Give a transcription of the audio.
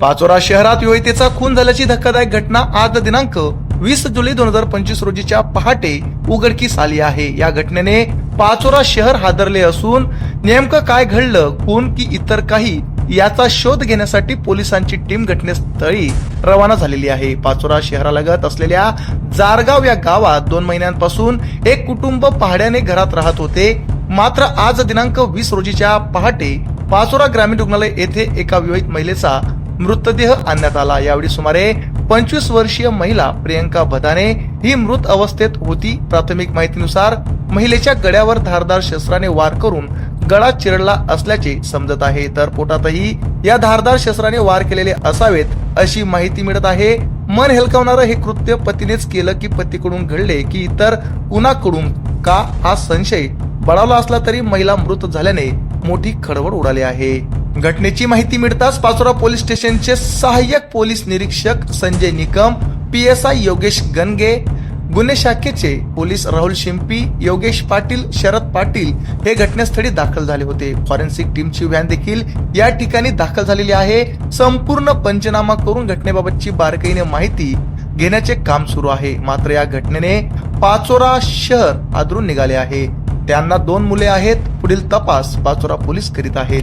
पाचोरा शहरात युवतीचा खून झाल्याची धक्कादायक घटना आज दिनांक वीस जुलै दोन हजार पंचवीस रोजीच्या पहाटे उघडकीस आली आहे. या घटनेने पाचोरा शहर हादरले असून नेमकं काय घडलं खून की इतर काही याचा शोध घेण्यासाठी पोलिसांची टीम घटनास्थळी रवाना झालेली आहे. पाचोरा शहरालगत असलेल्या जारगाव या गावात दोन महिन्यांपासून एक कुटुंब पहाड्याने घरात राहत होते. मात्र आज दिनांक वीस रोजीच्या पहाटे पाचोरा ग्रामीण रुग्णालय येथे एका विवाहित महिलेचा मृतदेह आणण्यात आला. यावेळी सुमारे पंचवीस वर्षीय महिला प्रियंका भदाने ही मृत अवस्थेत होती. प्राथमिक माहितीनुसार महिलेच्या गळ्यावर धारदार शस्त्राने वार करून गळा चिरडला असल्याचे समजत आहे. तर पोटातही या धारदार शस्त्राने वार केलेले असावेत अशी माहिती मिळत आहे. मन हेलकावणारं हे कृत्य पतीनेच केलं की पतीकडून घडले की इतर कुणाकडून का हा संशय बळावला असला तरी महिला मृत झाल्याने मोठी खळबळ उडाली आहे. घटनेची माहिती मिळताच पाचोरा पोलीस स्टेशनचे सहाय्यक पोलीस निरीक्षक Sanjay Nikam P S I Yogesh Gange गुन्हे शाखेचे पोलीस राहुल शिंपी योगेश पाटील शरद पाटील हे घटनास्थळी दाखल झाले होते. फॉरेन्सिक टीमची व्हॅन देखील या ठिकाणी दाखल झालेली आहे. संपूर्ण पंचनामा करून घटनेबाबतची बारकाईने माहिती घेण्याचे काम सुरू आहे. मात्र या घटनेने पाचोरा शहर आदरून निघाले आहे. त्यांना दोन मुले आहेत. पुढील तपास पाचोरा पोलीस करीत आहेत.